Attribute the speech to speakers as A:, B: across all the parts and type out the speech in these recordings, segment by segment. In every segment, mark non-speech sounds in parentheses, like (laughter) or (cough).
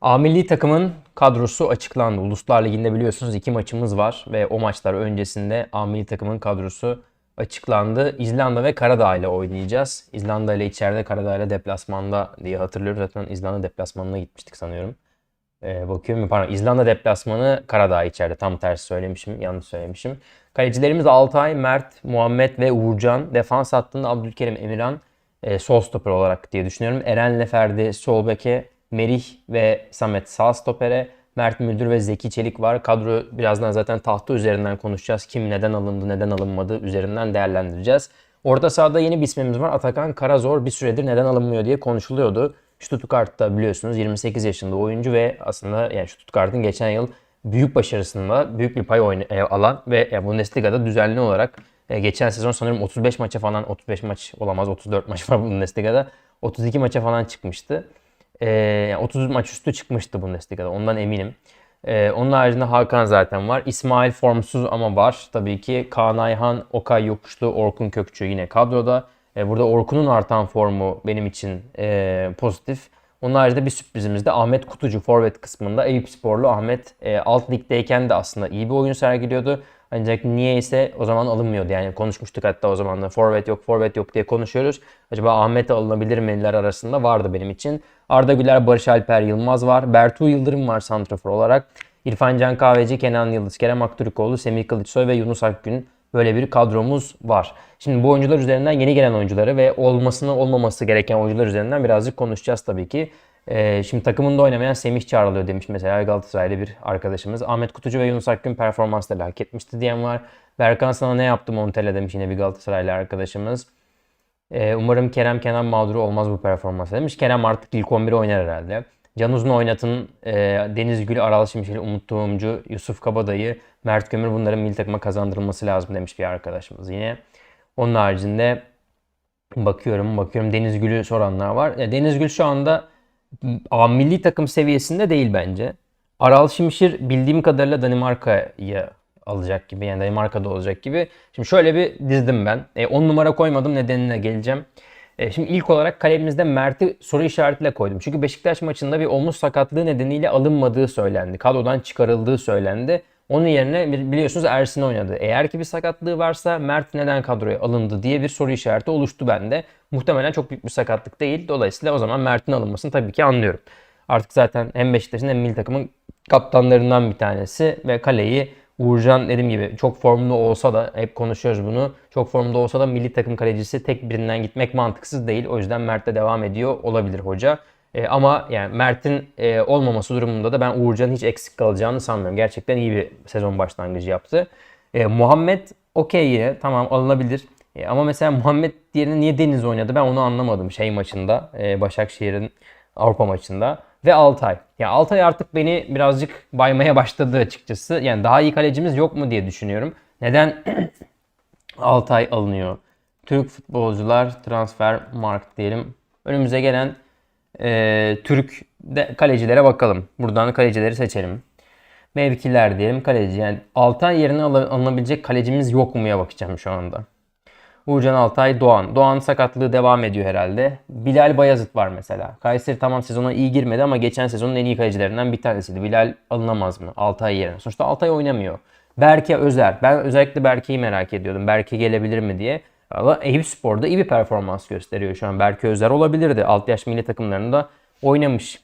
A: A milli takımın kadrosu açıklandı. Uluslar Ligi'nde biliyorsunuz iki maçımız var ve o maçlar öncesinde A milli takımın kadrosu açıklandı. İzlanda ve Karadağ ile oynayacağız. İzlanda ile içeride, Karadağ ile deplasmanda diye hatırlıyorum. Zaten İzlanda deplasmanına gitmiştik sanıyorum. Ee, bakıyorum pardon İzlanda deplasmanı Karadağ içeride. Tam tersi söylemişim, yanlış söylemişim. Kalecilerimiz Altay, Mert, Muhammed ve Uğurcan. Defans hattında Abdülkerim Emirhan e, sol stoper olarak diye düşünüyorum. Eren Leferdi sol beke, Merih ve Samet sağ stopere, Mert Müldür ve Zeki Çelik var. Kadro birazdan zaten tahta üzerinden konuşacağız. Kim neden alındı, neden alınmadı üzerinden değerlendireceğiz. Orta sahada yeni bir ismimiz var. Atakan Karazor bir süredir neden alınmıyor diye konuşuluyordu. Stuttgart'ta biliyorsunuz 28 yaşında oyuncu ve aslında yani Stuttgart'ın geçen yıl büyük başarısında büyük bir pay oyna- e, alan ve yani Bundesliga'da düzenli olarak e, geçen sezon sanırım 35 maça falan 35 maç olamaz 34 maç var Bundesliga'da 32 maça falan çıkmıştı. E, yani 30 maç üstü çıkmıştı Bundesliga'da ondan eminim. E, onun haricinde Hakan zaten var. İsmail formsuz ama var. Tabii ki Kaan Ayhan, Okay Yokuşlu, Orkun Kökçü yine kadroda. E, burada Orkun'un artan formu benim için e, pozitif. Onun haricinde bir sürprizimiz de Ahmet Kutucu forvet kısmında Eyüp Sporlu Ahmet e, alt ligdeyken de aslında iyi bir oyun sergiliyordu. Ancak niyeyse o zaman alınmıyordu. Yani konuşmuştuk hatta o zaman da forvet yok forvet yok diye konuşuyoruz. Acaba Ahmet'e alınabilir miler arasında vardı benim için. Arda Güler, Barış Alper Yılmaz var. Bertu Yıldırım var santrafor olarak. İrfan Can Kahveci, Kenan Yıldız, Kerem Aktürkoğlu, Semih Kılıçsoy ve Yunus Akgün böyle bir kadromuz var. Şimdi bu oyuncular üzerinden yeni gelen oyuncuları ve olmasını olmaması gereken oyuncular üzerinden birazcık konuşacağız tabii ki. Ee, şimdi takımında oynamayan Semih çağrılıyor demiş mesela Galatasaraylı bir arkadaşımız. Ahmet Kutucu ve Yunus Akgün performansları hak etmişti diyen var. Berkan sana ne yaptı Montella demiş yine bir Galatasaraylı arkadaşımız. Ee, umarım Kerem Kenan mağduru olmaz bu performans demiş. Kerem artık ilk 11'i oynar herhalde. Can Uzun oynatın, e, Deniz Gül, Aral Şimşek, Umut Tohumcu, Yusuf Kabadayı, Mert Kömür bunların milli takıma kazandırılması lazım demiş bir arkadaşımız yine. Onun haricinde bakıyorum bakıyorum Deniz Gül'ü soranlar var. Ya Deniz Gül şu anda A milli takım seviyesinde değil bence. Aral Şimşir bildiğim kadarıyla Danimarka'yı alacak gibi yani Danimarka'da olacak gibi. Şimdi şöyle bir dizdim ben. 10 e, numara koymadım nedenine geleceğim. E, şimdi ilk olarak kalemimizde Mert'i soru işaretiyle koydum. Çünkü Beşiktaş maçında bir omuz sakatlığı nedeniyle alınmadığı söylendi. Kadrodan çıkarıldığı söylendi. Onun yerine biliyorsunuz Ersin oynadı. Eğer ki bir sakatlığı varsa Mert neden kadroya alındı diye bir soru işareti oluştu bende. Muhtemelen çok büyük bir sakatlık değil. Dolayısıyla o zaman Mert'in alınmasını tabii ki anlıyorum. Artık zaten hem Beşiktaş'ın hem milli takımın kaptanlarından bir tanesi ve kaleyi Uğurcan dediğim gibi çok formlu olsa da hep konuşuyoruz bunu. Çok formda olsa da milli takım kalecisi tek birinden gitmek mantıksız değil. O yüzden Mert'le devam ediyor olabilir hoca. E, ama yani Mert'in e, olmaması durumunda da ben Uğurcan'ın hiç eksik kalacağını sanmıyorum. Gerçekten iyi bir sezon başlangıcı yaptı. E, Muhammed okey yine tamam alınabilir. E, ama mesela Muhammed yerine niye Deniz oynadı ben onu anlamadım şey maçında. E, Başakşehir'in Avrupa maçında. Ve Altay. Ya Altay artık beni birazcık baymaya başladı açıkçası. Yani daha iyi kalecimiz yok mu diye düşünüyorum. Neden (clears throat) Altay alınıyor? Türk futbolcular transfer mark diyelim. Önümüze gelen e, Türk de, kalecilere bakalım. Buradan kalecileri seçelim. Mevkiler diyelim kaleci. Yani Altay yerine alınabilecek kalecimiz yok mu'ya bakacağım şu anda. Uğurcan Altay, Doğan. Doğan sakatlığı devam ediyor herhalde. Bilal Bayazıt var mesela. Kayseri tamam sezona iyi girmedi ama geçen sezonun en iyi kalecilerinden bir tanesiydi. Bilal alınamaz mı? Altay yerine. Sonuçta Altay oynamıyor. Berke Özer. Ben özellikle Berke'yi merak ediyordum. Berke gelebilir mi diye. Ama Eyüp Spor'da iyi bir performans gösteriyor şu an. Berke Özer olabilirdi. Alt yaş milli takımlarında oynamış.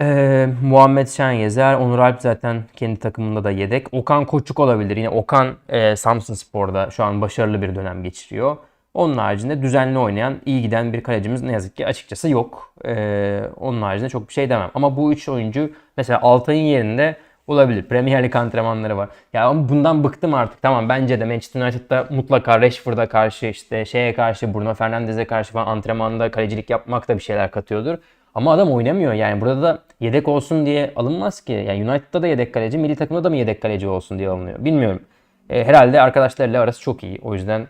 A: Ee, Muhammed Şengezer, Onur Alp zaten kendi takımında da yedek. Okan Koçuk olabilir. Yine Okan e, Samsun Spor'da şu an başarılı bir dönem geçiriyor. Onun haricinde düzenli oynayan, iyi giden bir kalecimiz ne yazık ki açıkçası yok. Ee, onun haricinde çok bir şey demem. Ama bu üç oyuncu mesela Altay'ın yerinde olabilir. Premier Lig antrenmanları var. Ya bundan bıktım artık. Tamam bence de Manchester United'da mutlaka Rashford'a karşı işte şeye karşı Bruno Fernandes'e karşı falan antrenmanda kalecilik yapmak da bir şeyler katıyordur. Ama adam oynamıyor yani. Burada da yedek olsun diye alınmaz ki. Yani United'da da yedek kaleci, milli takımda da mı yedek kaleci olsun diye alınıyor. Bilmiyorum. E, herhalde arkadaşlarıyla arası çok iyi. O yüzden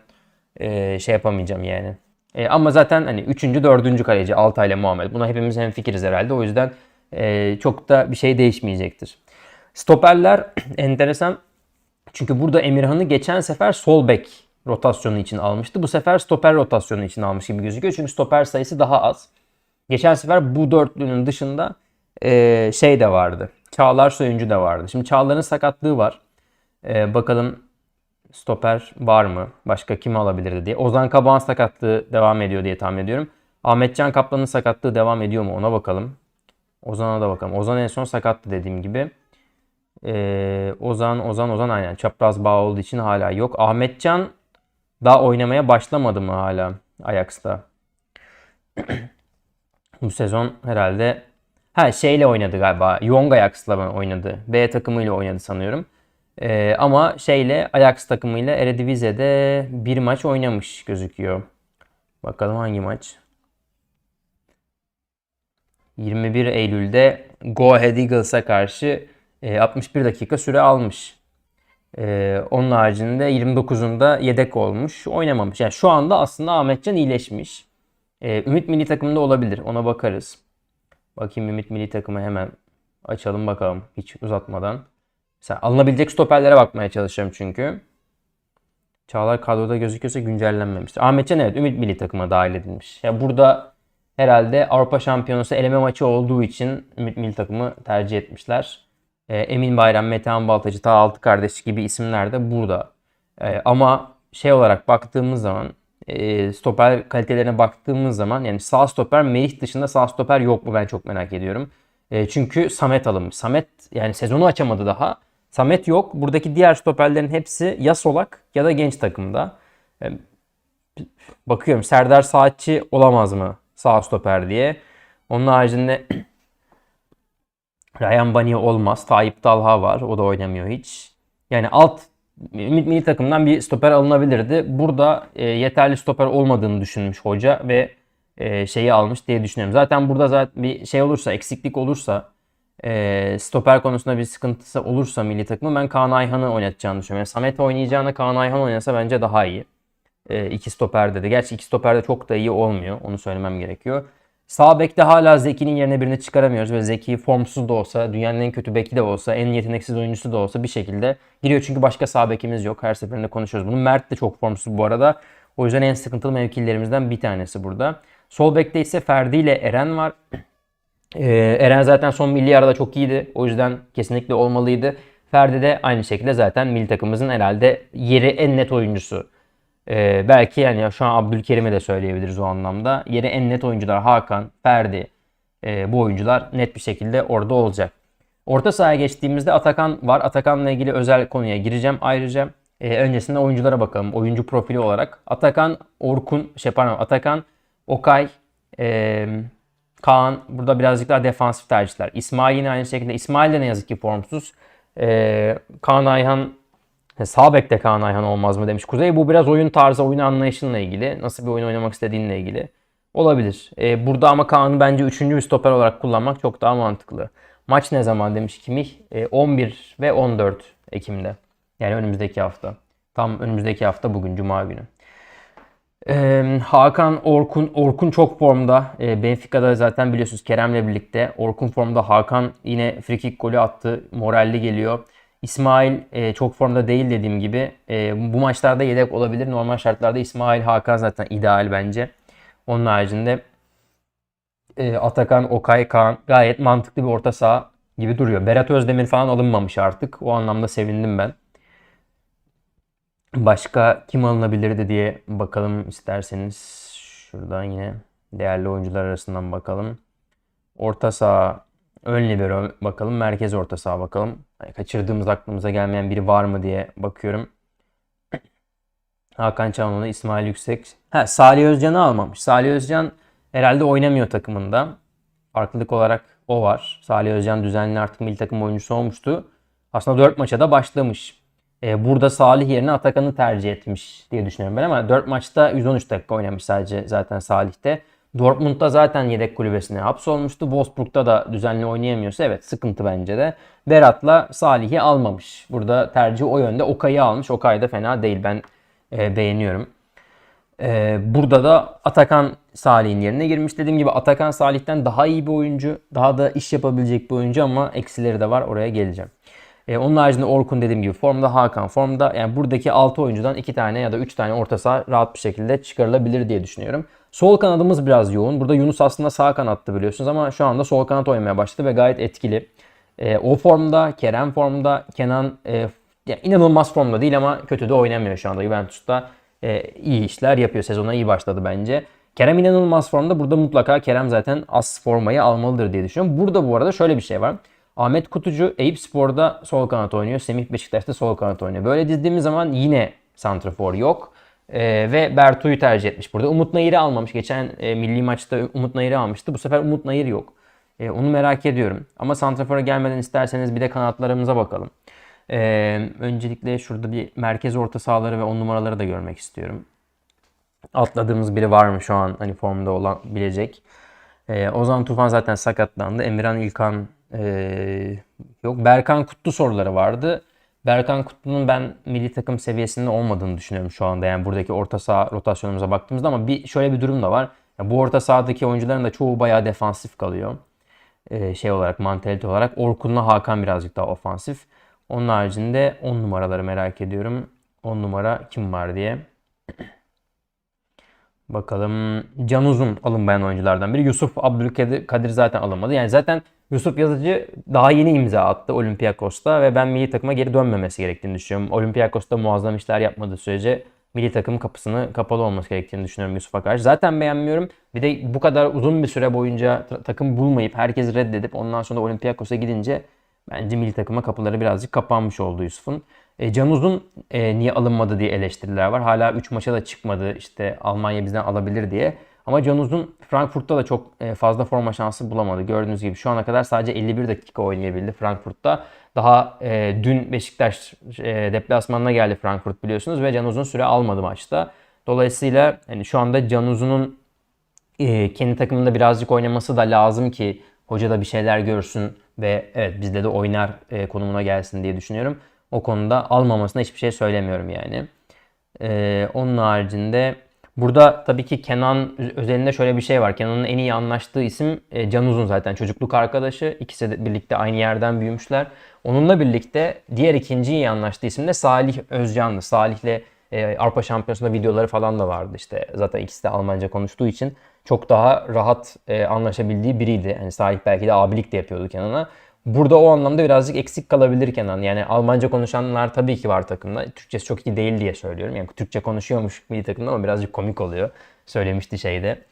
A: e, şey yapamayacağım yani. E, ama zaten hani 3. 4. kaleci Altay ile Muhammed. Buna hepimiz hem fikiriz herhalde. O yüzden e, çok da bir şey değişmeyecektir. Stoperler (clears throat) enteresan. Çünkü burada Emirhan'ı geçen sefer sol bek rotasyonu için almıştı. Bu sefer stoper rotasyonu için almış gibi gözüküyor. Çünkü stoper sayısı daha az. Geçen sefer bu dörtlünün dışında e, şey de vardı. Çağlar Soyuncu da vardı. Şimdi Çağlar'ın sakatlığı var. E, bakalım stoper var mı? Başka kim alabilirdi diye. Ozan Kabağ'ın sakatlığı devam ediyor diye tahmin ediyorum. Ahmetcan Kaplan'ın sakatlığı devam ediyor mu? Ona bakalım. Ozan'a da bakalım. Ozan en son sakattı dediğim gibi. Ee, Ozan, Ozan, Ozan aynen. Çapraz bağ olduğu için hala yok. Ahmetcan daha oynamaya başlamadı mı hala Ajax'ta? (clears throat) Bu sezon herhalde ha şeyle oynadı galiba. Young Ajax'la oynadı? B takımıyla oynadı sanıyorum. Ee, ama şeyle Ajax takımıyla Eredivisie'de bir maç oynamış gözüküyor. Bakalım hangi maç? 21 Eylül'de Go Ahead Eagles'a karşı e, 61 dakika süre almış. E, onun haricinde 29'unda yedek olmuş. Oynamamış. Yani şu anda aslında Ahmetcan iyileşmiş. E, Ümit milli takımında olabilir. Ona bakarız. Bakayım Ümit milli takımı hemen açalım bakalım. Hiç uzatmadan. Mesela alınabilecek stoperlere bakmaya çalışıyorum çünkü. Çağlar kadroda gözüküyorsa güncellenmemiştir. Ahmetcan evet Ümit milli takıma dahil edilmiş. Ya burada herhalde Avrupa Şampiyonası eleme maçı olduğu için Ümit milli takımı tercih etmişler. E, Emin Bayram, Metehan Baltacı, Ta Altı Kardeş gibi isimler de burada. E, ama şey olarak baktığımız zaman e, stoper kalitelerine baktığımız zaman yani sağ stoper Merih dışında sağ stoper yok mu ben çok merak ediyorum. E, çünkü Samet alınmış. Samet yani sezonu açamadı daha. Samet yok. Buradaki diğer stoperlerin hepsi ya solak ya da genç takımda. E, bakıyorum Serdar Saatçi olamaz mı sağ stoper diye. Onun haricinde (clears throat) Ryan Bani olmaz. Tayyip Talha var. O da oynamıyor hiç. Yani alt milli takımdan bir stoper alınabilirdi. Burada e, yeterli stoper olmadığını düşünmüş hoca ve e, şeyi almış diye düşünüyorum. Zaten burada zaten bir şey olursa, eksiklik olursa, e, stoper konusunda bir sıkıntısı olursa milli takımı ben Kaan Ayhan'ı oynatacağını düşünüyorum. Yani Samet oynayacağına Kaan Ayhan oynasa bence daha iyi. E, iki stoperde de. Gerçi iki stoperde çok da iyi olmuyor. Onu söylemem gerekiyor. Sağ bekte hala Zeki'nin yerine birini çıkaramıyoruz ve Zeki formsuz da olsa, dünyanın en kötü beki de olsa, en yeteneksiz oyuncusu da olsa bir şekilde giriyor. Çünkü başka sağ bekimiz yok. Her seferinde konuşuyoruz bunu. Mert de çok formsuz bu arada. O yüzden en sıkıntılı mevkilerimizden bir tanesi burada. Sol bekte ise Ferdi ile Eren var. Ee, Eren zaten son milli arada çok iyiydi. O yüzden kesinlikle olmalıydı. Ferdi de aynı şekilde zaten milli takımımızın herhalde yeri en net oyuncusu. Ee, belki yani şu an Abdülkerim'e de söyleyebiliriz o anlamda. Yeri en net oyuncular Hakan, Ferdi e, bu oyuncular net bir şekilde orada olacak. Orta sahaya geçtiğimizde Atakan var. Atakan'la ilgili özel konuya gireceğim ayrıca. E, öncesinde oyunculara bakalım. Oyuncu profili olarak. Atakan, Orkun, şey pardon Atakan, Okay, e, Kaan. Burada birazcık daha defansif tercihler. İsmail yine aynı şekilde. İsmail de ne yazık ki formsuz. E, Kaan Ayhan Sağ bekte Kaan Ayhan olmaz mı demiş Kuzey. Bu biraz oyun tarzı, oyun anlayışınla ilgili. Nasıl bir oyun oynamak istediğinle ilgili. Olabilir. Ee, burada ama Kaan'ı bence üçüncü bir stoper olarak kullanmak çok daha mantıklı. Maç ne zaman demiş Kimih? Ee, 11 ve 14 Ekim'de. Yani önümüzdeki hafta. Tam önümüzdeki hafta bugün Cuma günü. Ee, Hakan Orkun Orkun çok formda. Ee, Benfica'da zaten biliyorsunuz Kerem'le birlikte. Orkun formda. Hakan yine frikik golü attı. Moralli geliyor. İsmail e, çok formda değil dediğim gibi. E, bu maçlarda yedek olabilir. Normal şartlarda İsmail Hakan zaten ideal bence. Onun haricinde e, Atakan, Okay, Kaan gayet mantıklı bir orta saha gibi duruyor. Berat Özdemir falan alınmamış artık. O anlamda sevindim ben. Başka kim alınabilirdi diye bakalım isterseniz. Şuradan yine değerli oyuncular arasından bakalım. Orta saha Ön libero bakalım. Merkez orta saha bakalım. Yani kaçırdığımız aklımıza gelmeyen biri var mı diye bakıyorum. (clears throat) Hakan Çalhanoğlu, İsmail Yüksek. Ha, Salih Özcan'ı almamış. Salih Özcan herhalde oynamıyor takımında. Farklılık olarak o var. Salih Özcan düzenli artık milli takım oyuncusu olmuştu. Aslında 4 maça da başlamış. Ee, burada Salih yerine Atakan'ı tercih etmiş diye düşünüyorum ben ama 4 maçta 113 dakika oynamış sadece zaten Salih'te. Dortmund'da zaten yedek kulübesine hapsolmuştu. Wolfsburg'da da düzenli oynayamıyorsa evet sıkıntı bence de. Berat'la Salih'i almamış. Burada tercih o yönde. Okay'ı almış. Okay da fena değil. Ben e, beğeniyorum. E, burada da Atakan Salih'in yerine girmiş. Dediğim gibi Atakan Salih'ten daha iyi bir oyuncu. Daha da iş yapabilecek bir oyuncu ama eksileri de var. Oraya geleceğim. E, onun haricinde Orkun dediğim gibi formda, Hakan formda. Yani buradaki 6 oyuncudan 2 tane ya da 3 tane orta saha rahat bir şekilde çıkarılabilir diye düşünüyorum. Sol kanadımız biraz yoğun. Burada Yunus aslında sağ kanattı biliyorsunuz ama şu anda sol kanat oynamaya başladı ve gayet etkili. E, o formda, Kerem formda, Kenan e, ya inanılmaz formda değil ama kötü de oynamıyor şu anda. Juventus'ta e, iyi işler yapıyor. Sezona iyi başladı bence. Kerem inanılmaz formda. Burada mutlaka Kerem zaten as formayı almalıdır diye düşünüyorum. Burada bu arada şöyle bir şey var. Ahmet Kutucu Eyüp Spor'da sol kanat oynuyor. Semih Beşiktaş'ta sol kanat oynuyor. Böyle dizdiğimiz zaman yine santrafor yok. Ee, ve Bertu'yu tercih etmiş burada. Umut Nayır'ı almamış. Geçen e, milli maçta Umut Nayır'ı almıştı. Bu sefer Umut Nayır yok. E, onu merak ediyorum. Ama santrafora gelmeden isterseniz bir de kanatlarımıza bakalım. E, öncelikle şurada bir merkez orta sahaları ve on numaraları da görmek istiyorum. Atladığımız biri var mı şu an hani formda olan bilecek. E, Ozan Tufan zaten sakatlandı. Emirhan İlkan e, yok. Berkan Kutlu soruları vardı. Berkan Kutlu'nun ben milli takım seviyesinde olmadığını düşünüyorum şu anda. Yani buradaki orta saha rotasyonumuza baktığımızda ama bir şöyle bir durum da var. Ya bu orta sahadaki oyuncuların da çoğu bayağı defansif kalıyor. Ee, şey olarak, mantalite olarak. Orkun'la Hakan birazcık daha ofansif. Onun haricinde 10 numaraları merak ediyorum. 10 numara kim var diye. Bakalım. Can Uzun alınmayan oyunculardan biri. Yusuf Abdülkadir Kadir zaten alınmadı. Yani zaten Yusuf Yazıcı daha yeni imza attı Olympiakos'ta ve ben milli takıma geri dönmemesi gerektiğini düşünüyorum. Olympiakos'ta muazzam işler yapmadığı sürece milli takım kapısını kapalı olması gerektiğini düşünüyorum Yusuf'a karşı. Zaten beğenmiyorum. Bir de bu kadar uzun bir süre boyunca takım bulmayıp herkes reddedip ondan sonra Olympiakos'a gidince bence milli takıma kapıları birazcık kapanmış oldu Yusuf'un. E, Can Uzun e, niye alınmadı diye eleştiriler var. Hala 3 maça da çıkmadı. İşte Almanya bizden alabilir diye. Ama Can Uzun Frankfurt'ta da çok e, fazla forma şansı bulamadı. Gördüğünüz gibi şu ana kadar sadece 51 dakika oynayabildi Frankfurt'ta. Daha e, dün Beşiktaş e, deplasmanına geldi Frankfurt biliyorsunuz ve Can Uzun süre almadı maçta. Dolayısıyla hani şu anda Can Uzun'un e, kendi takımında birazcık oynaması da lazım ki hoca da bir şeyler görsün ve evet bizde de oynar e, konumuna gelsin diye düşünüyorum. O konuda almamasına hiçbir şey söylemiyorum yani. E, onun haricinde Burada tabii ki Kenan özelinde şöyle bir şey var. Kenan'ın en iyi anlaştığı isim e, Can Uzun zaten çocukluk arkadaşı. İkisi de birlikte aynı yerden büyümüşler. Onunla birlikte diğer ikinci iyi anlaştığı isim de Salih Özcan'dı. Salih'le e, Avrupa Şampiyonası'nda videoları falan da vardı işte. Zaten ikisi de Almanca konuştuğu için çok daha rahat e, anlaşabildiği biriydi. Yani Salih belki de abilik de yapıyordu Kenan'a. Burada o anlamda birazcık eksik kalabilir Kenan. Yani Almanca konuşanlar tabii ki var takımda. Türkçesi çok iyi değil diye söylüyorum. Yani Türkçe konuşuyormuş milli takımda ama birazcık komik oluyor. Söylemişti şeyde.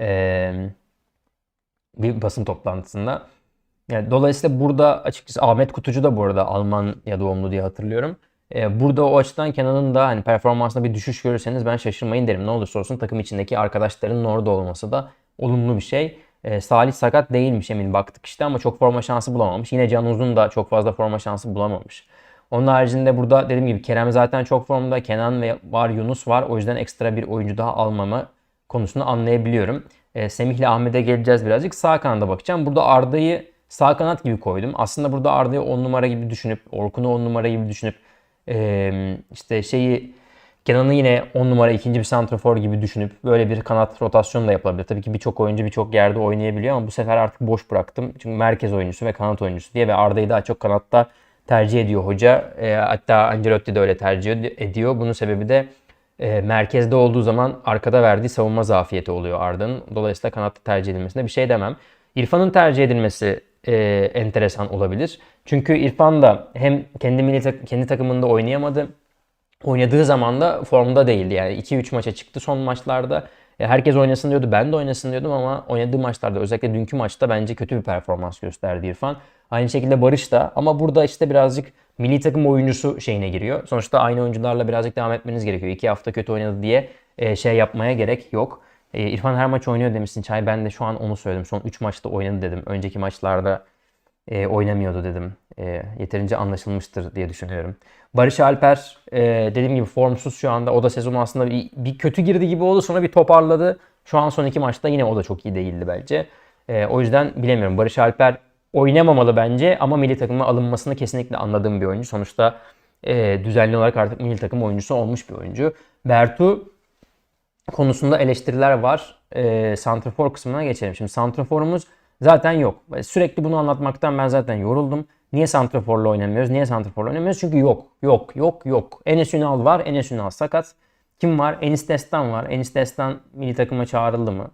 A: Ee, bir basın toplantısında. Yani dolayısıyla burada açıkçası Ahmet Kutucu da bu arada Almanya doğumlu diye hatırlıyorum. Ee, burada o açıdan Kenan'ın da hani performansında bir düşüş görürseniz ben şaşırmayın derim. Ne olursa olsun takım içindeki arkadaşlarının orada olması da olumlu bir şey. E, Salih sakat değilmiş emin baktık işte ama çok forma şansı bulamamış. Yine Can Uzun da çok fazla forma şansı bulamamış. Onun haricinde burada dediğim gibi Kerem zaten çok formda. Kenan ve var Yunus var. O yüzden ekstra bir oyuncu daha almamı konusunu anlayabiliyorum. E, Semih ile Ahmet'e geleceğiz birazcık. Sağ kanada bakacağım. Burada Arda'yı sağ kanat gibi koydum. Aslında burada Arda'yı 10 numara gibi düşünüp, Orkun'u 10 numara gibi düşünüp e, işte şeyi Kenan'ı yine 10 numara ikinci bir santrafor gibi düşünüp böyle bir kanat rotasyonu da yapılabilir. Tabii ki birçok oyuncu birçok yerde oynayabiliyor ama bu sefer artık boş bıraktım. Çünkü merkez oyuncusu ve kanat oyuncusu diye ve Arda'yı daha çok kanatta tercih ediyor hoca. E, hatta Ancelotti de öyle tercih ediyor. Bunun sebebi de e, merkezde olduğu zaman arkada verdiği savunma zafiyeti oluyor Arda'nın. Dolayısıyla kanatta tercih edilmesine bir şey demem. İrfan'ın tercih edilmesi e, enteresan olabilir. Çünkü İrfan da hem kendi milli kendi takımında oynayamadı oynadığı zaman da formda değildi. Yani 2-3 maça çıktı son maçlarda. E, herkes oynasın diyordu. Ben de oynasın diyordum ama oynadığı maçlarda özellikle dünkü maçta bence kötü bir performans gösterdi İrfan. Aynı şekilde Barış da ama burada işte birazcık milli takım oyuncusu şeyine giriyor. Sonuçta aynı oyuncularla birazcık devam etmeniz gerekiyor. 2 hafta kötü oynadı diye e, şey yapmaya gerek yok. E, İrfan her maç oynuyor demişsin Çay. Ben de şu an onu söyledim. Son 3 maçta oynadı dedim. Önceki maçlarda oynamıyordu dedim. Yeterince anlaşılmıştır diye düşünüyorum. Barış Alper e, dediğim gibi formsuz şu anda. O da sezon aslında bir, bir kötü girdi gibi oldu sonra bir toparladı. Şu an son iki maçta yine o da çok iyi değildi bence. E, o yüzden bilemiyorum. Barış Alper oynamamalı bence ama milli takıma alınmasını kesinlikle anladığım bir oyuncu. Sonuçta e, düzenli olarak artık milli takım oyuncusu olmuş bir oyuncu. Bertu konusunda eleştiriler var. E, Santrafor kısmına geçelim. Şimdi Santraforumuz zaten yok. Sürekli bunu anlatmaktan ben zaten yoruldum. Niye santraforla oynamıyoruz? Niye santraforla oynamıyoruz? Çünkü yok. Yok. Yok. Yok. Enes Ünal var. Enes Ünal sakat. Kim var? Enis Destan var. Enis Destan milli takıma çağrıldı mı?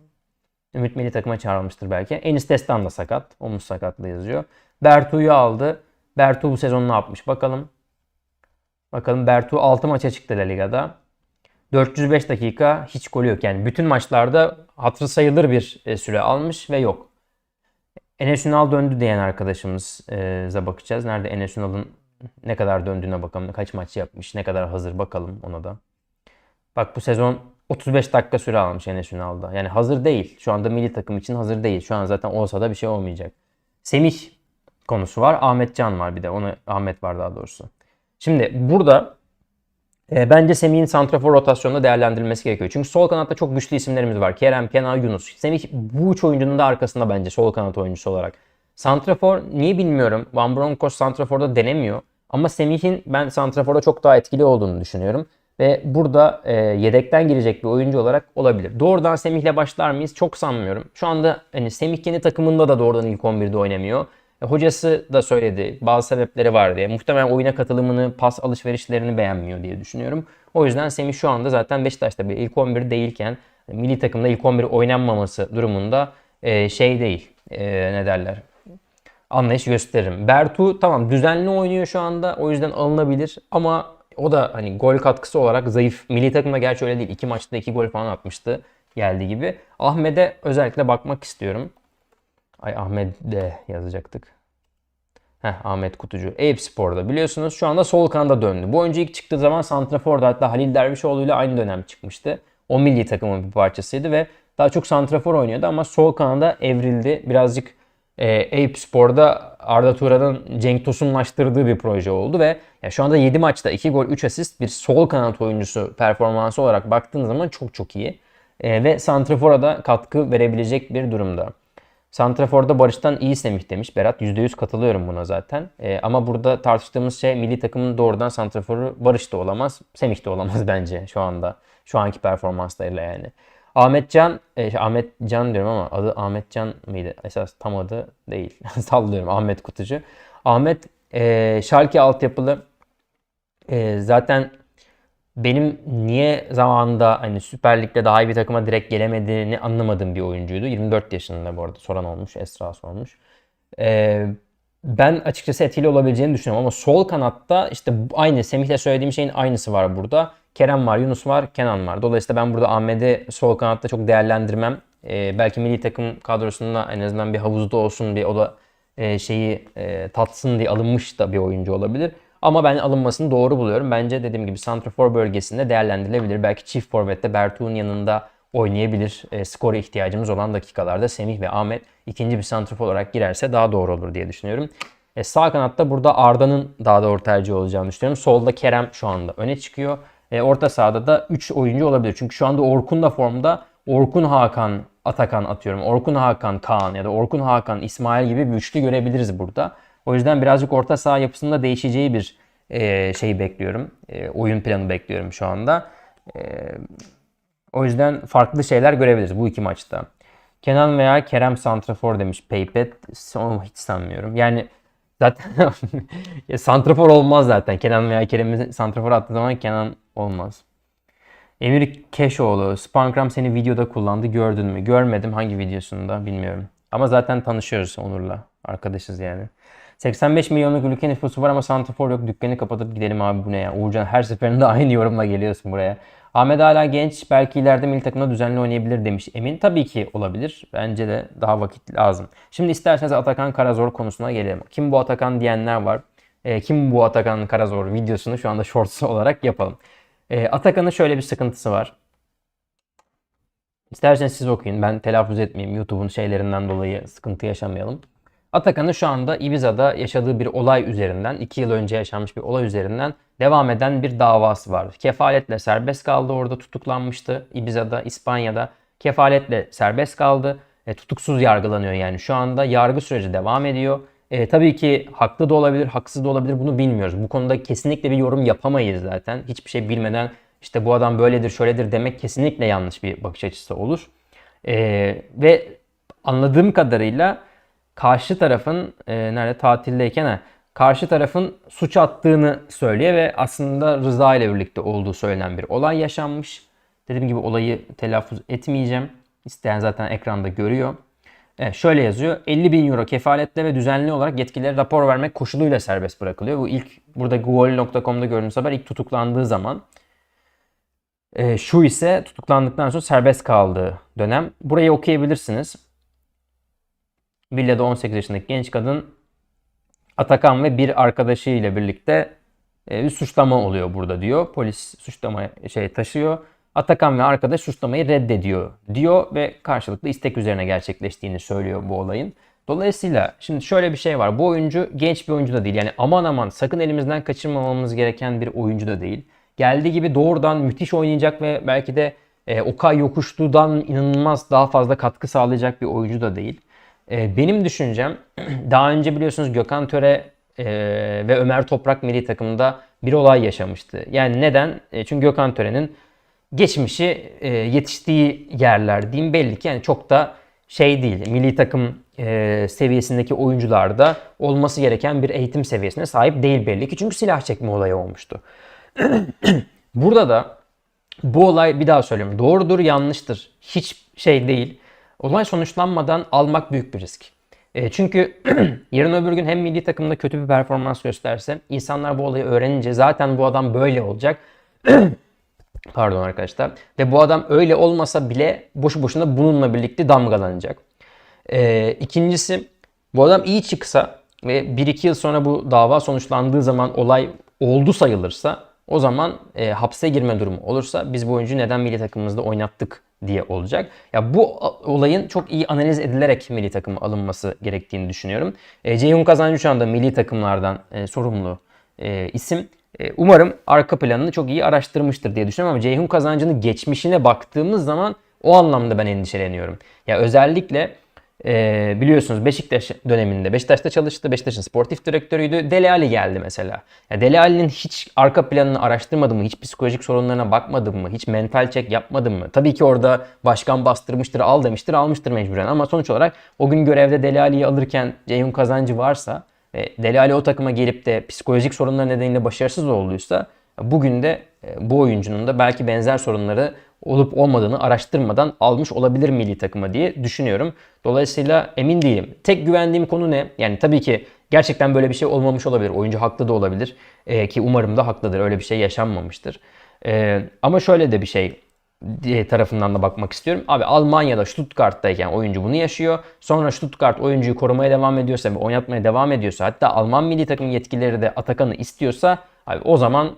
A: Ümit milli takıma çağrılmıştır belki. Enis Destan da sakat. Omuz sakatlığı yazıyor. Bertu'yu aldı. Bertu bu sezon ne yapmış? Bakalım. Bakalım Bertu 6 maça çıktı La Liga'da. 405 dakika hiç golü yok. Yani bütün maçlarda hatırı sayılır bir e, süre almış ve yok. Enes Ünal döndü diyen arkadaşımıza bakacağız. Nerede Enes Ünal'ın ne kadar döndüğüne bakalım. Kaç maç yapmış, ne kadar hazır bakalım ona da. Bak bu sezon 35 dakika süre almış Enes Ünal'da. Yani hazır değil. Şu anda milli takım için hazır değil. Şu an zaten olsa da bir şey olmayacak. Semih konusu var. Ahmet Can var bir de. Onu Ahmet var daha doğrusu. Şimdi burada e, bence Semih'in santrafor rotasyonunda değerlendirilmesi gerekiyor. Çünkü sol kanatta çok güçlü isimlerimiz var. Kerem, Kenan, Yunus. Semih bu üç oyuncunun da arkasında bence sol kanat oyuncusu olarak. Santrafor niye bilmiyorum. Van Bronckhorst santraforda denemiyor. Ama Semih'in ben santraforda çok daha etkili olduğunu düşünüyorum. Ve burada e, yedekten girecek bir oyuncu olarak olabilir. Doğrudan Semih'le başlar mıyız? Çok sanmıyorum. Şu anda hani Semih kendi takımında da doğrudan ilk 11'de oynamıyor. E, hocası da söyledi. Bazı sebepleri var diye. Muhtemelen oyuna katılımını, pas alışverişlerini beğenmiyor diye düşünüyorum. O yüzden Semih şu anda zaten Beşiktaş'ta bir ilk 11 değilken milli takımda ilk 11 oynanmaması durumunda e, şey değil. E, ne derler? Anlayış gösteririm. Bertu tamam düzenli oynuyor şu anda. O yüzden alınabilir ama o da hani gol katkısı olarak zayıf. Milli takımda gerçi öyle değil. İki maçta iki gol falan atmıştı geldiği gibi. Ahmet'e özellikle bakmak istiyorum. Ay Ahmet de yazacaktık. Heh, Ahmet Kutucu. Eyüp Spor'da biliyorsunuz şu anda sol kanada döndü. Bu oyuncu ilk çıktığı zaman Santrafor'da hatta Halil Dervişoğlu ile aynı dönem çıkmıştı. O milli takımın bir parçasıydı ve daha çok Santrafor oynuyordu ama sol kanada evrildi. Birazcık e, Eyüp Spor'da Arda Turan'ın Cenk Tosunlaştırdığı bir proje oldu ve ya şu anda 7 maçta 2 gol 3 asist bir sol kanat oyuncusu performansı olarak baktığın zaman çok çok iyi. E, ve Santrafor'a da katkı verebilecek bir durumda. Santrafor'da Barış'tan iyi Semih demiş Berat. %100 katılıyorum buna zaten. E, ama burada tartıştığımız şey milli takımın doğrudan Santrafor'u Barış da olamaz, Semih de olamaz (laughs) bence şu anda. Şu anki performanslarıyla yani. Ahmet Can, e, Ahmet Can diyorum ama adı Ahmet Can mıydı? Esas tam adı değil. (laughs) Sallıyorum Ahmet Kutucu. Ahmet e, Şalke altyapılı. E, zaten benim niye zamanında hani Süper Lig'de daha iyi bir takıma direkt gelemediğini anlamadığım bir oyuncuydu. 24 yaşında bu arada soran olmuş. Esra sormuş. Ee, ben açıkçası etkili olabileceğini düşünüyorum ama sol kanatta işte aynı Semih'le söylediğim şeyin aynısı var burada. Kerem var, Yunus var, Kenan var. Dolayısıyla ben burada Ahmet'i sol kanatta çok değerlendirmem. Ee, belki milli takım kadrosunda en azından bir havuzda olsun bir o da e, şeyi e, tatsın diye alınmış da bir oyuncu olabilir. Ama ben alınmasını doğru buluyorum. Bence dediğim gibi Santrafor bölgesinde değerlendirilebilir. Belki çift forvette Bertuğ'un yanında oynayabilir. E, skora ihtiyacımız olan dakikalarda Semih ve Ahmet ikinci bir santrafor olarak girerse daha doğru olur diye düşünüyorum. E, sağ kanatta burada Arda'nın daha doğru tercih olacağını düşünüyorum. Solda Kerem şu anda öne çıkıyor. E, orta sahada da 3 oyuncu olabilir. Çünkü şu anda Orkun da formda. Orkun Hakan Atakan atıyorum. Orkun Hakan Kaan ya da Orkun Hakan İsmail gibi bir üçlü görebiliriz burada. O yüzden birazcık orta saha yapısında değişeceği bir e, şey bekliyorum. E, oyun planı bekliyorum şu anda. E, o yüzden farklı şeyler görebiliriz bu iki maçta. Kenan veya Kerem Santrafor demiş Paypet. Onu hiç sanmıyorum. Yani zaten (laughs) Santrafor olmaz zaten. Kenan veya Kerem'i Santrafor attığı zaman Kenan olmaz. Emir Keşoğlu, Spankram seni videoda kullandı gördün mü? Görmedim hangi videosunda bilmiyorum. Ama zaten tanışıyoruz Onur'la. Arkadaşız yani. 85 milyonluk ülke nüfusu var ama santrafor yok. Dükkanı kapatıp gidelim abi bu ne ya? Uğurcan her seferinde (laughs) aynı yorumla geliyorsun buraya. Ahmet hala genç. Belki ileride milli takımda düzenli oynayabilir demiş Emin. Tabii ki olabilir. Bence de daha vakit lazım. Şimdi isterseniz Atakan Karazor konusuna gelelim. Kim bu Atakan diyenler var. E, kim bu Atakan Karazor videosunu şu anda (laughs) shorts olarak yapalım. E, Atakan'ın şöyle bir sıkıntısı var. İsterseniz siz okuyun. Ben telaffuz etmeyeyim. YouTube'un şeylerinden dolayı sıkıntı yaşamayalım. Atakan'ın şu anda Ibiza'da yaşadığı bir olay üzerinden, 2 yıl önce yaşanmış bir olay üzerinden devam eden bir davası var. Kefaletle serbest kaldı orada tutuklanmıştı. Ibiza'da, İspanya'da kefaletle serbest kaldı. E, tutuksuz yargılanıyor yani şu anda yargı süreci devam ediyor. E, tabii ki haklı da olabilir, haksız da olabilir bunu bilmiyoruz. Bu konuda kesinlikle bir yorum yapamayız zaten. Hiçbir şey bilmeden işte bu adam böyledir, şöyledir demek kesinlikle yanlış bir bakış açısı olur. E, ve anladığım kadarıyla karşı tarafın e, nerede tatildeyken ha, karşı tarafın suç attığını söylüyor ve aslında Rıza ile birlikte olduğu söylenen bir olay yaşanmış. Dediğim gibi olayı telaffuz etmeyeceğim. İsteyen zaten ekranda görüyor. Evet, şöyle yazıyor. 50 bin euro kefaletle ve düzenli olarak yetkililere rapor vermek koşuluyla serbest bırakılıyor. Bu ilk burada goal.com'da gördüğümüz haber ilk tutuklandığı zaman. Ee, şu ise tutuklandıktan sonra serbest kaldığı dönem. Burayı okuyabilirsiniz. Villada 18 yaşındaki genç kadın Atakan ve bir arkadaşıyla birlikte e, bir suçlama oluyor burada diyor. Polis suçlama şey taşıyor. Atakan ve arkadaş suçlamayı reddediyor diyor ve karşılıklı istek üzerine gerçekleştiğini söylüyor bu olayın. Dolayısıyla şimdi şöyle bir şey var. Bu oyuncu genç bir oyuncu da değil. Yani aman aman sakın elimizden kaçırmamamız gereken bir oyuncu da değil. Geldiği gibi doğrudan müthiş oynayacak ve belki de e, Okay Yokuşlu'dan inanılmaz daha fazla katkı sağlayacak bir oyuncu da değil. E, benim düşüncem (clears throat) daha önce biliyorsunuz Gökhan Töre e, ve Ömer Toprak milli takımında bir olay yaşamıştı. Yani neden? E, çünkü Gökhan Töre'nin geçmişi e, yetiştiği yerler diyeyim belli ki yani çok da şey değil. Milli takım seviyesindeki oyuncularda olması gereken bir eğitim seviyesine sahip değil belli ki. Çünkü silah çekme olayı olmuştu. (clears throat) Burada da bu olay bir daha söylüyorum. Doğrudur, yanlıştır. Hiç şey değil. Olay sonuçlanmadan almak büyük bir risk. E, çünkü (clears throat) yarın öbür gün hem milli takımda kötü bir performans gösterse insanlar bu olayı öğrenince zaten bu adam böyle olacak. (clears throat) Pardon arkadaşlar. Ve bu adam öyle olmasa bile boşu boşuna bununla birlikte damgalanacak. E, ikincisi bu adam iyi çıksa ve 1-2 yıl sonra bu dava sonuçlandığı zaman olay oldu sayılırsa o zaman e, hapse girme durumu olursa biz bu oyuncuyu neden milli takımımızda oynattık diye olacak. Ya bu olayın çok iyi analiz edilerek milli takıma alınması gerektiğini düşünüyorum. E, Ceyhun Kazancı şu anda milli takımlardan e, sorumlu e, isim. E, umarım arka planını çok iyi araştırmıştır diye düşünüyorum ama Ceyhun Kazancı'nın geçmişine baktığımız zaman o anlamda ben endişeleniyorum. Ya özellikle e, biliyorsunuz Beşiktaş döneminde Beşiktaş'ta çalıştı. Beşiktaş'ın sportif direktörüydü. Deli Ali geldi mesela. Ya Deli Ali'nin hiç arka planını araştırmadı mı? Hiç psikolojik sorunlarına bakmadı mı? Hiç mental check yapmadı mı? Tabii ki orada başkan bastırmıştır, al demiştir, almıştır mecburen. Ama sonuç olarak o gün görevde Deli Ali'yi alırken Ceyhun Kazancı varsa ve Deli Ali o takıma gelip de psikolojik sorunlar nedeniyle başarısız olduysa bugün de e, bu oyuncunun da belki benzer sorunları olup olmadığını araştırmadan almış olabilir milli takıma diye düşünüyorum. Dolayısıyla emin değilim. Tek güvendiğim konu ne? Yani tabii ki gerçekten böyle bir şey olmamış olabilir. Oyuncu haklı da olabilir. Ee, ki umarım da haklıdır. Öyle bir şey yaşanmamıştır. Ee, ama şöyle de bir şey tarafından da bakmak istiyorum. Abi Almanya'da Stuttgart'tayken oyuncu bunu yaşıyor. Sonra Stuttgart oyuncuyu korumaya devam ediyorsa ve oynatmaya devam ediyorsa hatta Alman milli takım yetkilileri de Atakan'ı istiyorsa abi o zaman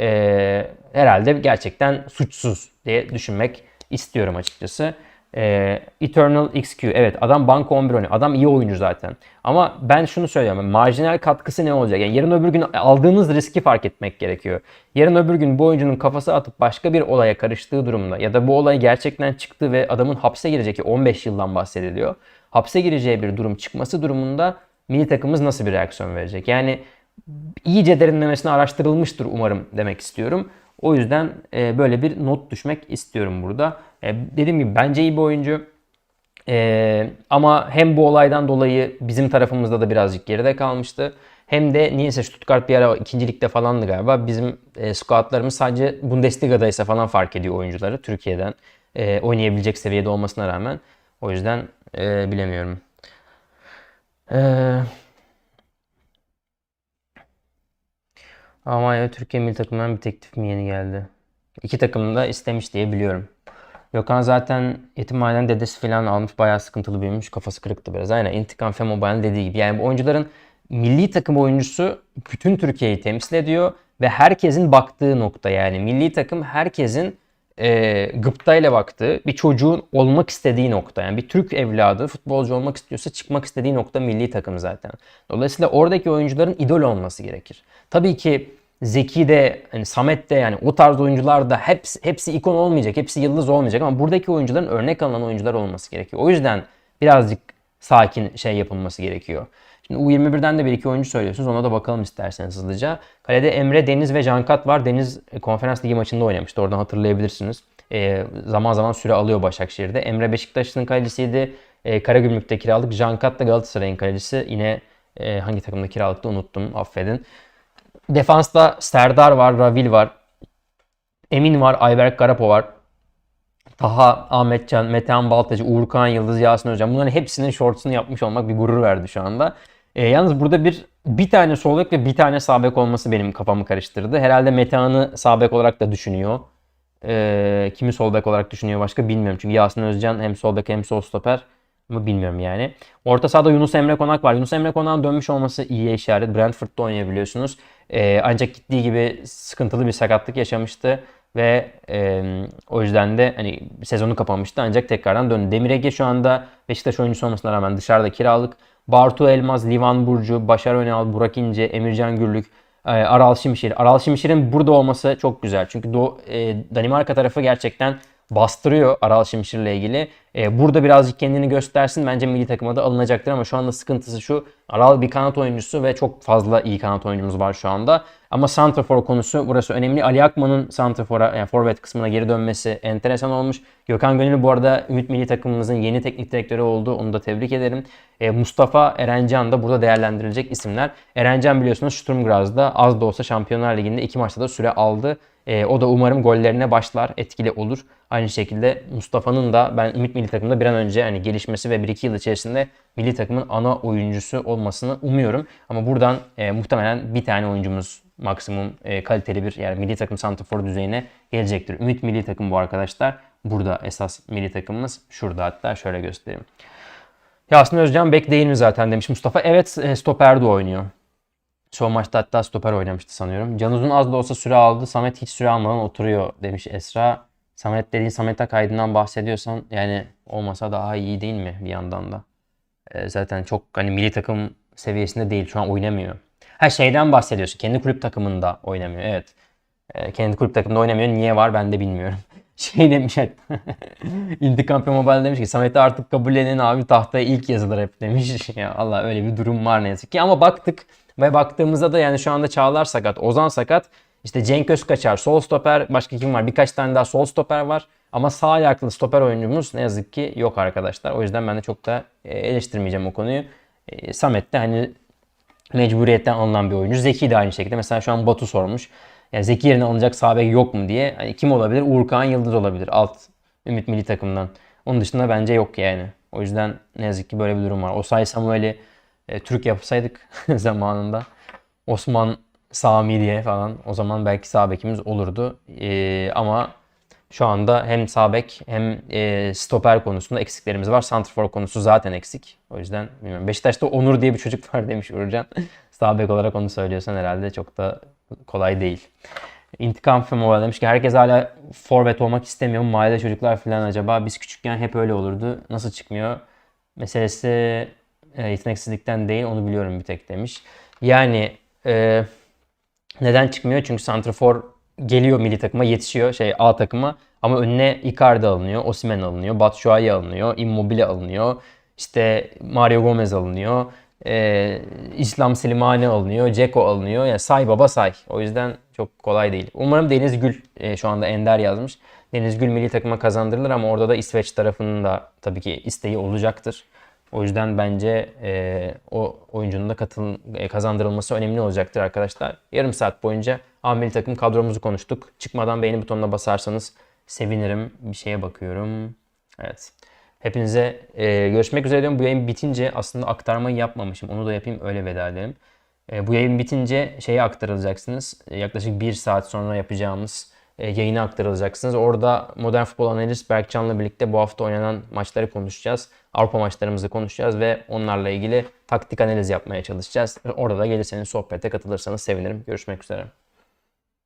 A: e, herhalde gerçekten suçsuz diye düşünmek istiyorum açıkçası. E, Eternal XQ. Evet adam banko 11 oynuyor. Adam iyi oyuncu zaten. Ama ben şunu söylüyorum. Marjinal katkısı ne olacak? Yani yarın öbür gün aldığınız riski fark etmek gerekiyor. Yarın öbür gün bu oyuncunun kafası atıp başka bir olaya karıştığı durumda ya da bu olay gerçekten çıktı ve adamın hapse girecek ki 15 yıldan bahsediliyor. Hapse gireceği bir durum çıkması durumunda milli takımımız nasıl bir reaksiyon verecek? Yani iyice derinlemesine araştırılmıştır umarım demek istiyorum. O yüzden e, böyle bir not düşmek istiyorum burada. E, dediğim gibi bence iyi bir oyuncu. E, ama hem bu olaydan dolayı bizim tarafımızda da birazcık geride kalmıştı. Hem de niyeyse Stuttgart bir ara ikincilikte falandı galiba. Bizim e, scoutlarımız sadece Bundesliga'da ise falan fark ediyor oyuncuları Türkiye'den. E, oynayabilecek seviyede olmasına rağmen. O yüzden e, bilemiyorum. Eee... Almanya Türkiye milli takımından bir teklif mi yeni geldi? İki takım da istemiş diye biliyorum. Gökhan zaten yetimhaneden dedesi falan almış. Bayağı sıkıntılı büyümüş. Kafası kırıktı biraz. Aynen intikam Femobay'ın dediği gibi. Yani bu oyuncuların milli takım oyuncusu bütün Türkiye'yi temsil ediyor. Ve herkesin baktığı nokta yani. Milli takım herkesin e, gıptayla baktığı, bir çocuğun olmak istediği nokta. Yani bir Türk evladı futbolcu olmak istiyorsa çıkmak istediği nokta milli takım zaten. Dolayısıyla oradaki oyuncuların idol olması gerekir. Tabii ki Zeki de, hani Samet de yani o tarz oyuncular da hepsi, hepsi ikon olmayacak, hepsi yıldız olmayacak ama buradaki oyuncuların örnek alınan oyuncular olması gerekiyor. O yüzden birazcık sakin şey yapılması gerekiyor. Şimdi U21'den de bir iki oyuncu söylüyorsunuz. Ona da bakalım isterseniz hızlıca. Kalede Emre, Deniz ve Cankat var. Deniz e, konferans ligi maçında oynamıştı. Oradan hatırlayabilirsiniz. E, zaman zaman süre alıyor Başakşehir'de. Emre Beşiktaş'ın kalecisiydi. E, Karagümrük'te kiralık. Cankat da Galatasaray'ın kalecisi. Yine E, hangi takımda kiralıkta unuttum affedin. Defansta Serdar var, Ravil var. Emin var, Ayberk Garapo var. Taha, Ahmetcan, Metehan Baltacı, Uğurkan Yıldız, Yasin Hocam. Bunların hepsinin shortsunu yapmış olmak bir gurur verdi şu anda. E, yalnız burada bir bir tane sol bek ve bir tane sağ bek olması benim kafamı karıştırdı. Herhalde Metehan'ı sağ bek olarak da düşünüyor. E, kimi sol bek olarak düşünüyor başka bilmiyorum. Çünkü Yasin Özcan hem sol bek hem sol stoper. Ama bilmiyorum yani. Orta sahada Yunus Emre Konak var. Yunus Emre Konak'ın dönmüş olması iyiye işaret. Brentford'da oynayabiliyorsunuz. E, ancak gittiği gibi sıkıntılı bir sakatlık yaşamıştı ve e, o yüzden de hani sezonu kapamıştı ancak tekrardan döndü. Demir Ege şu anda Beşiktaş oyuncusu olmasına rağmen dışarıda kiralık. Bartu Elmaz, Livan Burcu, Başar Önal, Burak İnce, Emircan Gürlük, e, Aral Şimşir. Aral Şimşir'in burada olması çok güzel. Çünkü Doğu, e, Danimarka tarafı gerçekten bastırıyor Aral Şimşir'le ilgili. E, burada birazcık kendini göstersin. Bence milli takıma da alınacaktır ama şu anda sıkıntısı şu. Aral bir kanat oyuncusu ve çok fazla iyi kanat oyuncumuz var şu anda. Ama Santrafor konusu burası önemli. Ali Akman'ın Santrafor'a yani forvet kısmına geri dönmesi enteresan olmuş. Gökhan Gönül bu arada Ümit Milli takımımızın yeni teknik direktörü oldu. Onu da tebrik ederim. E, Mustafa Erencan da burada değerlendirilecek isimler. Erencan biliyorsunuz Sturm Graz'da az da olsa Şampiyonlar Ligi'nde iki maçta da süre aldı. E, o da umarım gollerine başlar, etkili olur. Aynı şekilde Mustafa'nın da ben Ümit Milli Takım'da bir an önce hani gelişmesi ve 1-2 yıl içerisinde milli takımın ana oyuncusu olmasını umuyorum. Ama buradan e, muhtemelen bir tane oyuncumuz maksimum e, kaliteli bir yani milli takım santrafor düzeyine gelecektir. Ümit milli takım bu arkadaşlar. Burada esas milli takımımız şurada hatta şöyle göstereyim. Yasin Özcan bek değil mi zaten demiş Mustafa. Evet e, stoperde oynuyor. Son maçta hatta stoper oynamıştı sanıyorum. Can Uzun az da olsa süre aldı. Samet hiç süre almadan oturuyor demiş Esra. Samet dediğin Samet Akaydın'dan bahsediyorsan yani olmasa daha iyi değil mi bir yandan da? E, zaten çok hani milli takım seviyesinde değil. Şu an oynamıyor. Ha şeyden bahsediyorsun. Kendi kulüp takımında oynamıyor. Evet. E, kendi kulüp takımında oynamıyor. Niye var ben de bilmiyorum. (laughs) Şey demiş (laughs) İntikam Mobile demiş ki Samet'i artık kabullenin abi tahtaya ilk yazılır hep demiş. (laughs) ya Allah öyle bir durum var ne yazık ki. Ama baktık ve baktığımızda da yani şu anda Çağlar sakat, Ozan sakat. İşte Cenk Özkaçar sol stoper. Başka kim var? Birkaç tane daha sol stoper var. Ama sağ ayaklı stoper oyuncumuz ne yazık ki yok arkadaşlar. O yüzden ben de çok da e, eleştirmeyeceğim o konuyu. E, Samet de hani mecburiyetten alınan bir oyuncu. Zeki de aynı şekilde. Mesela şu an Batu sormuş. Yani Zeki yerine alınacak sağ yok mu diye. Hani kim olabilir? Uğurkan Yıldız olabilir. Alt Ümit Milli takımdan. Onun dışında bence yok yani. O yüzden ne yazık ki böyle bir durum var. Osay Samuel'i e, Türk yapsaydık (laughs) zamanında Osman Sami diye falan o zaman belki sağ bekimiz olurdu. E, ama şu anda hem sağ bek hem e, stoper konusunda eksiklerimiz var. Santrfor konusu zaten eksik. O yüzden bilmiyorum. Beşiktaş'ta Onur diye bir çocuk var (laughs) demiş Uğurcan. sağ bek olarak onu söylüyorsan herhalde çok da kolay değil. İntikam Femova demiş ki herkes hala forvet olmak istemiyor mu? Çocuklar falan acaba? Biz küçükken hep öyle olurdu. Nasıl çıkmıyor? Meselesi e, yeteneksizlikten değil onu biliyorum bir tek demiş. Yani e, neden çıkmıyor? Çünkü Santrafor geliyor milli takıma yetişiyor şey A takıma ama önüne Icardi alınıyor, Osimhen alınıyor, Batshuayi alınıyor, Immobile alınıyor, işte Mario Gomez alınıyor, e, İslam Slimani alınıyor, Ceko alınıyor. Yani say baba say. O yüzden çok kolay değil. Umarım Deniz Gül e, şu anda Ender yazmış. Deniz Gül milli takıma kazandırılır ama orada da İsveç tarafının da tabii ki isteği olacaktır. O yüzden bence e, o oyuncunun da katıl, e, kazandırılması önemli olacaktır arkadaşlar. Yarım saat boyunca A milli takım kadromuzu konuştuk. Çıkmadan beğeni butonuna basarsanız sevinirim. Bir şeye bakıyorum. Evet. Hepinize e, görüşmek üzere diyorum. Bu yayın bitince aslında aktarmayı yapmamışım. Onu da yapayım öyle veda edelim. E, bu yayın bitince şeye aktarılacaksınız. E, yaklaşık bir saat sonra yapacağımız yayına aktarılacaksınız. Orada Modern Futbol Analist Berkcan'la birlikte bu hafta oynanan maçları konuşacağız. Avrupa maçlarımızı konuşacağız ve onlarla ilgili taktik analiz yapmaya çalışacağız. Orada da gelirseniz sohbete katılırsanız sevinirim. Görüşmek üzere.